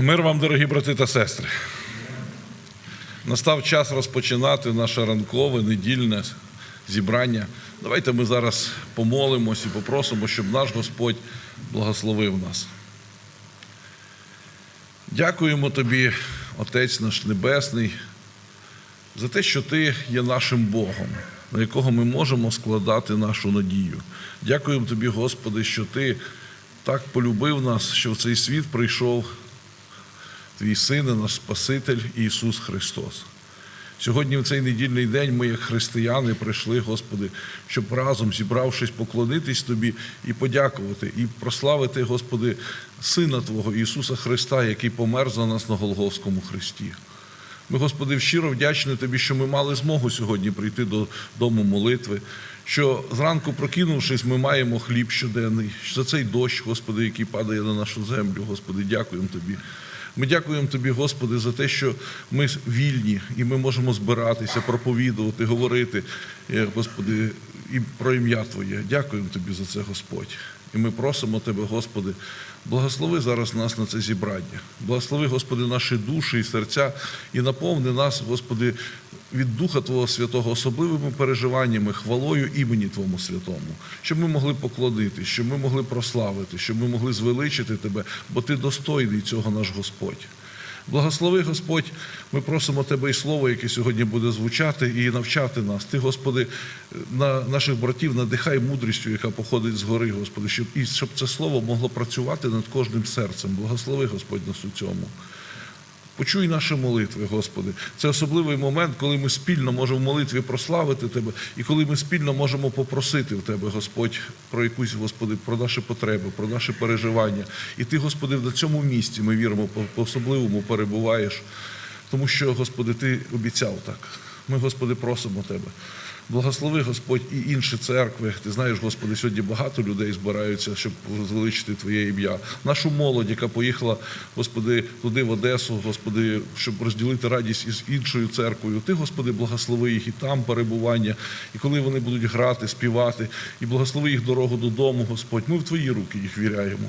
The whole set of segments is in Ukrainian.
Мир вам, дорогі брати та сестри. Настав час розпочинати наше ранкове недільне зібрання. Давайте ми зараз помолимось і попросимо, щоб наш Господь благословив нас. Дякуємо тобі, Отець наш Небесний, за те, що ти є нашим Богом, на якого ми можемо складати нашу надію. Дякуємо тобі, Господи, що ти так полюбив нас, що в цей світ прийшов твій син, і наш Спаситель Ісус Христос. Сьогодні, в цей недільний день, ми, як християни, прийшли, Господи, щоб разом, зібравшись, поклонитись Тобі і подякувати, і прославити, Господи, Сина Твого Ісуса Христа, який помер за нас на Голгофському Христі. Ми, Господи, щиро вдячні Тобі, що ми мали змогу сьогодні прийти до дому молитви, що зранку, прокинувшись, ми маємо хліб щоденний, за цей дощ, Господи, який падає на нашу землю. Господи, дякуємо Тобі. Ми дякуємо Тобі, Господи, за те, що ми вільні і ми можемо збиратися, проповідувати, говорити, е, Господи, і про ім'я Твоє. Дякуємо Тобі за це, Господь. І ми просимо Тебе, Господи, благослови зараз нас на це зібрання. Благослови, Господи, наші душі і серця і наповни нас, Господи, від Духа Твого Святого особливими переживаннями, хвалою імені Твому Святому, щоб ми могли поклонити, щоб ми могли прославити, щоб ми могли звеличити Тебе, бо Ти достойний цього наш Господь. Благослови, Господь, ми просимо Тебе і слово, яке сьогодні буде звучати, і навчати нас. Ти, Господи, на наших братів надихай мудрістю, яка походить з гори, Господи, щоб і щоб це слово могло працювати над кожним серцем. Благослови, Господь, нас у цьому. Почуй наші молитви, Господи. Це особливий момент, коли ми спільно можемо в молитві прославити Тебе, і коли ми спільно можемо попросити в Тебе, Господь, про якусь, Господи, про наші потреби, про наші переживання. І Ти, Господи, на цьому місці ми віримо, по- по-особливому перебуваєш, тому що, Господи, Ти обіцяв так. Ми, Господи, просимо Тебе. Благослови, Господь, і інші церкви. Ти знаєш, Господи, сьогодні багато людей збираються, щоб звеличити Твоє ім'я. Нашу молодь, яка поїхала, Господи, туди в Одесу, Господи, щоб розділити радість із іншою церквою. Ти, Господи, благослови їх і там перебування, і коли вони будуть грати, співати, і благослови їх дорогу додому, Господь. Ми в Твої руки їх віряємо.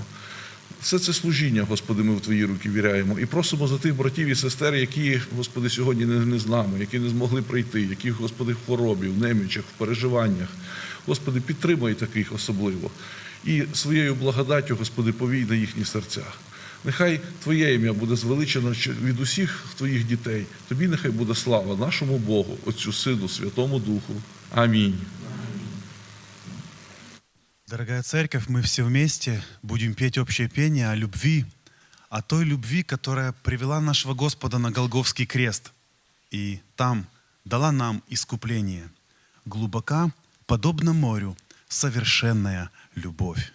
Все це служіння, Господи, ми в Твої руки віряємо. І просимо за тих братів і сестер, які, Господи, сьогодні не, не з нами, які не змогли прийти, які, Господи, в хворобі, в немічах, в переживаннях. Господи, підтримай таких особливо. І своєю благодаттю, Господи, повій на їхні серця. Нехай Твоє ім'я буде звеличено від усіх Твоїх дітей. Тобі нехай буде слава нашому Богу, Отцю Сину, Святому Духу. Амінь. Дорогая церковь, мы все вместе будем петь общее пение о любви, о той любви, которая привела нашего Господа на Голговский крест и там дала нам искупление. Глубока, подобно морю, совершенная любовь.